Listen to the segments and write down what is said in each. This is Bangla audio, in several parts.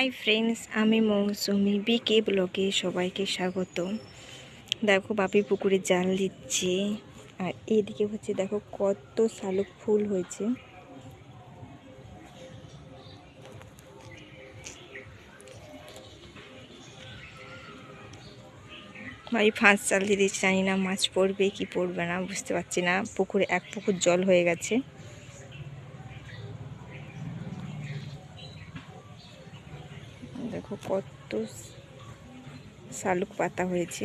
হাই ফ্রেন্ডস আমি মৌসুমি বিকে ব্লগে সবাইকে স্বাগত দেখো বাপি পুকুরে জাল দিচ্ছে, আর এদিকে হচ্ছে দেখো কত শালুক ফুল হয়েছে। ভাই ফাঁস জাল দিয়ে দিচ্ছে জানি না মাছ পড়বে কি পড়বে না, বুঝতে পারছি না। পুকুরে এক পুকুর জল হয়ে গেছে দেখো কত শালুক পাতা হয়েছে।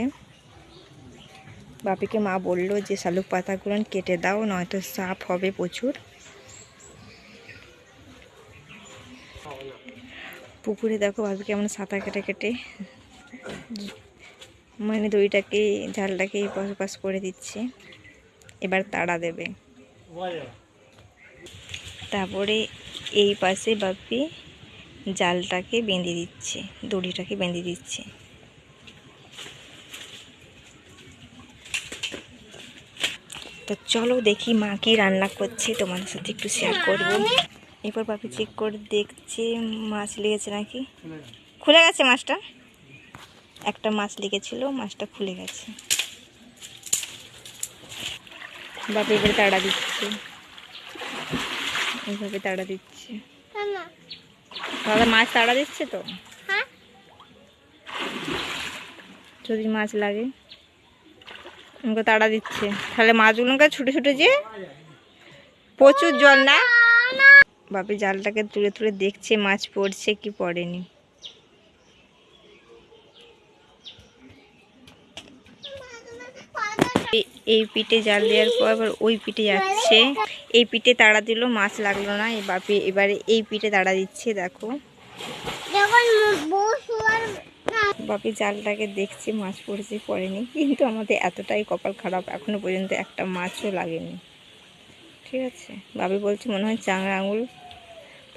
বাপিকে মা বলল যে, শালুক পাতাগুলো কেটে দাও, নয়তো সাপ হবে প্রচুর। পুকুরে দেখো বাপি কেমন সাঁতার কেটে কেটে মানে দড়িটাকে, জালটাকে পাশ পাশ করে দিচ্ছে। এবার তাড়া দেবে। তারপরে এই পাশে বাপি জালটাকে বেঁধে দিচ্ছে, দড়িটাকে বেঁধে দিচ্ছে। তো চলো দেখি মা কি রান্না করছে, তোমাদের সাথে একটু শেয়ার করব। এরপর বাপি চেক করে দেখছে, মাছ লেগেছে নাকি? খুলে গেছে মাছটা? একটা মাছ লেগেছিল, মাছটা খুলে গেছে। বাপি এবারে তাড়া দিচ্ছে। এইভাবে তাড়া দিচ্ছে। দাদা মাছ তাড়া দিচ্ছে তো? হ্যাঁ। যদি মাছ লাগে। আমাকে তাড়া দিচ্ছে। তাহলে মাছগুলোকে ছুটে ছুটে যে প্রচুর জল না? বাপি জালটাকে তুলে তুলে দেখছে মাছ পড়ছে কি পড়েনি। এই পিঠে জাল দেওয়ার পর আবার ওই পিঠে যাচ্ছে। এই পিঠে তাড়া দিল মাছ লাগল না। এই বাপি এবারে এই পিঠে তাড়া দিচ্ছে দেখো। বাপি জালটাকে দেখছি মাছ পড়েছে পড়েনি। কিন্তু আমাদের এতটাই কপাল খারাপ এখনও পর্যন্ত একটা মাছও লাগেনি। ঠিক আছে? বাপি বলছে মনে হয় চাংড়া আঙুল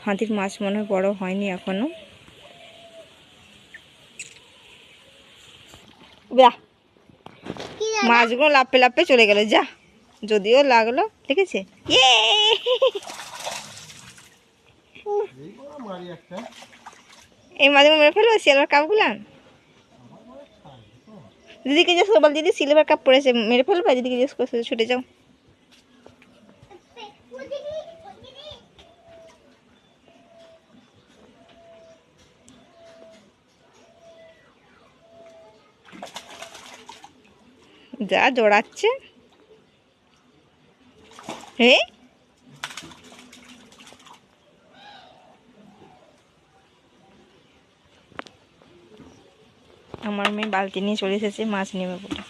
ফাঁদির মাছ মনে হয় বড় হয়নি এখনও। যা কি মাছগুলো লাপে লাপে চলে গেল যা। যদিও লাগল ঠিক আছে ইয়ে এই মাছগুলো মেরে ফেলব সিলভার কাপগুলো? দিদিকে জিজ্ঞেস করব বল দিদি সিলভার কাপ পড়েছে মেরে ফেলবে? দিদিকে জিজ্ঞেস করছে ছুটে যাও। যা জড়াচ্ছে হে? আমার মেয়ে বালতি নিয়ে চলে এসেছে, মাছ নেবে বলে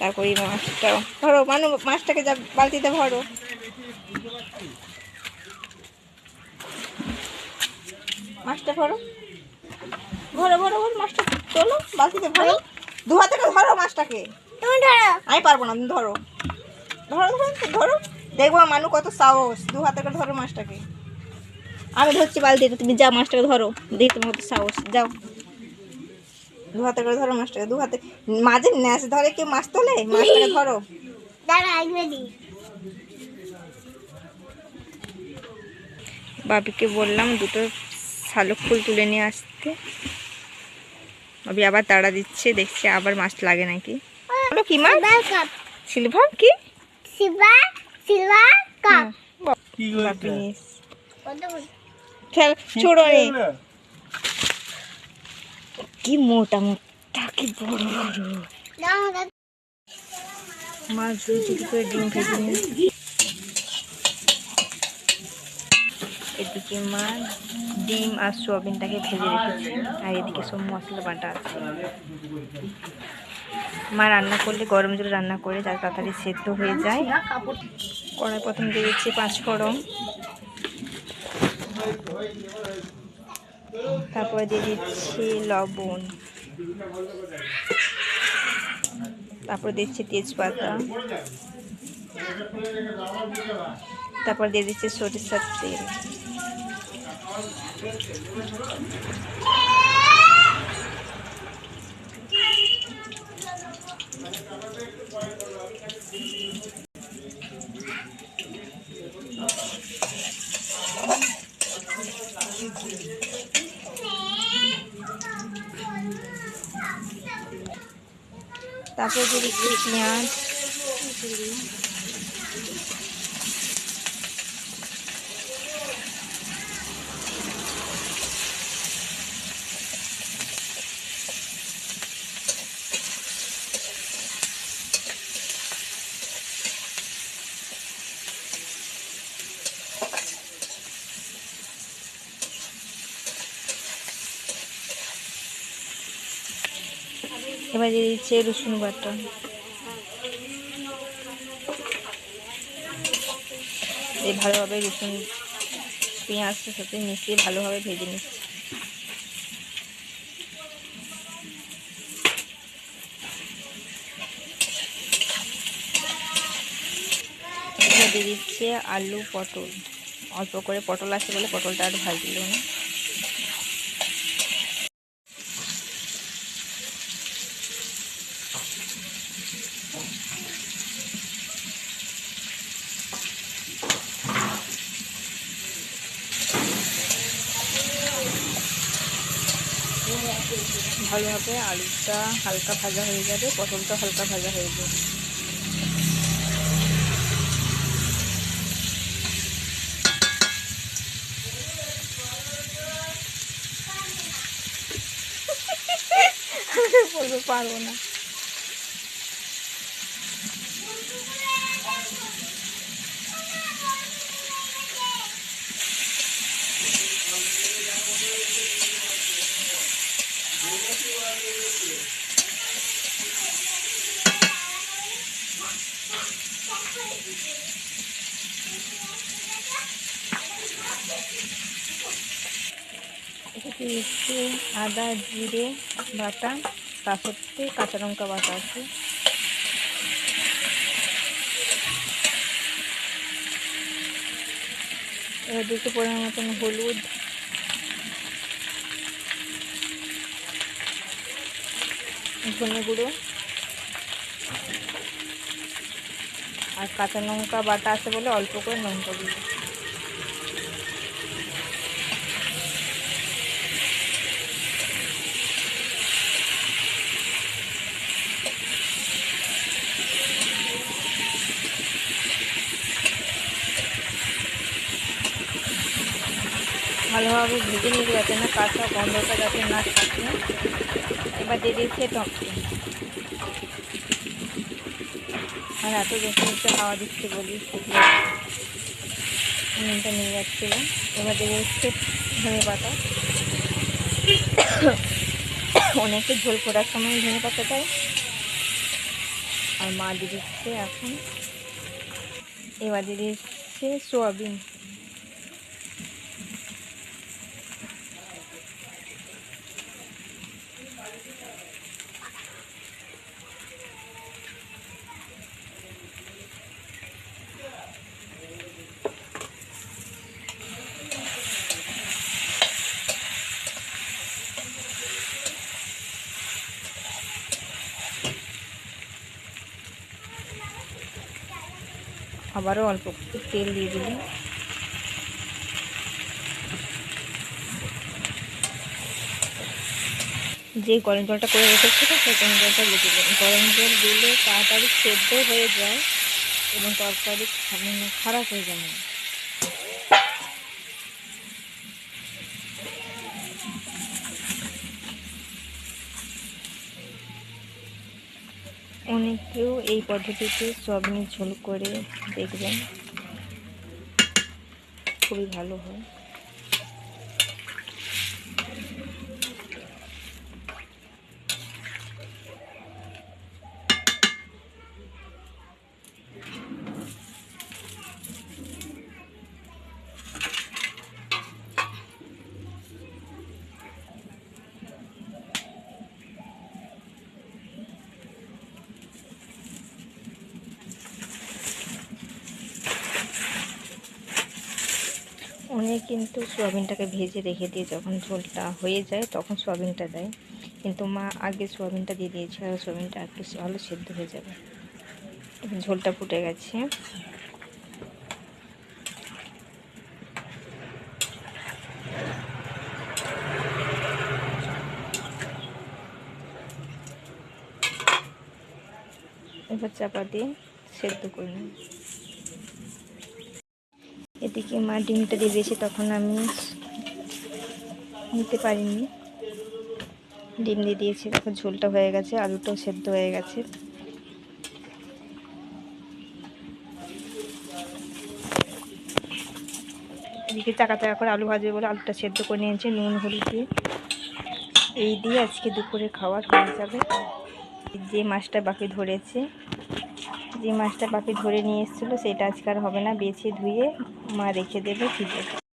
তারপর এই মাছটা। ধরো, মানু, মাছটাকে যা বালতিতে ভরো। মাছটা ভরো। ভরো ভরো ভরো, মাছটা চলো বালতিতে ভরো। দু হাতে করে ধরো মাছটাকে। তুমি ধরো। আমি পারব না তুমি ধরো। ধরো ধরো ধরো। দেখব মানু কত সাহস দু হাতে করে ধরো মাছটাকে। আমি ধরছি বালতিতে তুমি যা মাছটাকে ধরো। দেখি তোমার কত সাহস যাও। দু হাতে করে ধরো মাছটাকে দু হাতে মাঝে ন্যাস ধরে কেউ মাছ তোলে? মাছটাকে ধরো। বাবিকে বললাম দুটো শালুক ফুল তুলে নিয়ে আসতে। বাবি আবার তাড়া দিচ্ছে দেখছে আবার মাছ লাগে নাকি। বলো কি মাছ? সিলভার কি? Silver silver cup. ছোড়ো কি মোটা মোটা কি বড় মাছ দুই করে ডিম এদিকে মা ডিম আর সোয়াবিনটাকে ভেজে রেখেছে। আর এদিকে সব মশলা বাটা আছে। মা রান্না করলে, গরম জলে রান্না করে যাতে তাড়াতাড়ি সেদ্ধ হয়ে যায়। কড়াই প্রথম দিয়ে পাঁচ ফোড়ন। তারপরে দিয়ে দিচ্ছি লবণ। তারপর দিচ্ছি তেজপাতা। তারপর দিয়ে দিচ্ছি সরিষার তেল। Tapi jadi kisah. এবার দিয়ে দিচ্ছে রসুন বাটা। দিয়ে ভালোভাবে রসুন পেঁয়াজটার সাথে মিশিয়ে ভালোভাবে ভেজে নিচ্ছি। দিয়ে দিচ্ছে আলু পটল। অল্প করে পটল আছে বলে পটলটা আর ভাজল না। ভালোভাবে আলুটা হালকা ভাজা হয়ে যাবে পটলটা হালকা ভাজা হয়ে যাবে। বলব পারব না। এটাতে হচ্ছে আদা, জিরে, বাটা তার সাথে কাঁচা লঙ্কা বাটা আছে। এবার দিতে পরিমাণ মতন হলুদ। ধনে গুঁড়ো। আর কাঁচা লঙ্কা বাটা আছে বলে অল্প করে লঙ্কা গুঁড়ো ভালোভাবে ভেজে নিতে যাতে না কাঁচা গন্ধটা যাতে না থাকে। এবার দিয়ে দিচ্ছে টকটা আর এত যখন একটু হাওয়া দিচ্ছে বলি নুনটা নিয়ে যাচ্ছিল এবার দিয়ে হচ্ছে ধনে পাতা। অনেকে ঝোল করার সময় ধনে পাতা দেয়। আর মা দিয়ে দিচ্ছে এখন। এবার দিয়ে দিচ্ছে সোয়াবিন। আবারও অল্প একটু তেল দিয়ে দিলাম। যে গরম জলটা করে রেখেছিল সেই গরম জলটা দিয়ে দিলাম। গরম জল দিলে তাড়াতাড়ি সেদ্ধ হয়ে যায় এবং তরকারি খারাপ হয়ে যায়। না অনেকেও এই পদ্ধতিতে চবনি ঝোল করে দেখবেন। খুবই ভালো হয় অনেক কিন্তু সোয়াবিনটাকে ভেজে রেখে দিয়ে যখন ঝোলটা হয়ে যায়, তখন সোয়াবিনটা দেয়। কিন্তু মা আগে সোয়াবিনটা দিয়ে দিয়েছিল আর সোয়াবিনটা একটু ভালো সেদ্ধ হয়ে যাবে। ঝোলটা ফুটে গেছে। এবার চাপা দিয়ে সেদ্ধ করে নিই। এদিকে মা ডিমটা দিয়ে দিয়েছে, তখন আমি নিতে পারিনি। ডিম দিয়ে দিয়েছি, তখন ঝোলটা হয়ে গেছে, আলুটাও সেদ্ধ হয়ে গেছে। এদিকে চাকা চাকা করে আলু ভাজবে বলে আলুটা সেদ্ধ করে নিয়েছে, নুন, হলুদ দিয়ে। এই দিয়ে আজকে দুপুরে খাওয়ার হয়ে যাবে। যে মাছটা বাপি ধরেছে, যে মাছটা বাপি ধরে নিয়ে এসেছিল, সেটা আজকে আর হবে না, বেছে ধুয়ে মা রেখে দেবে ফ্রিজে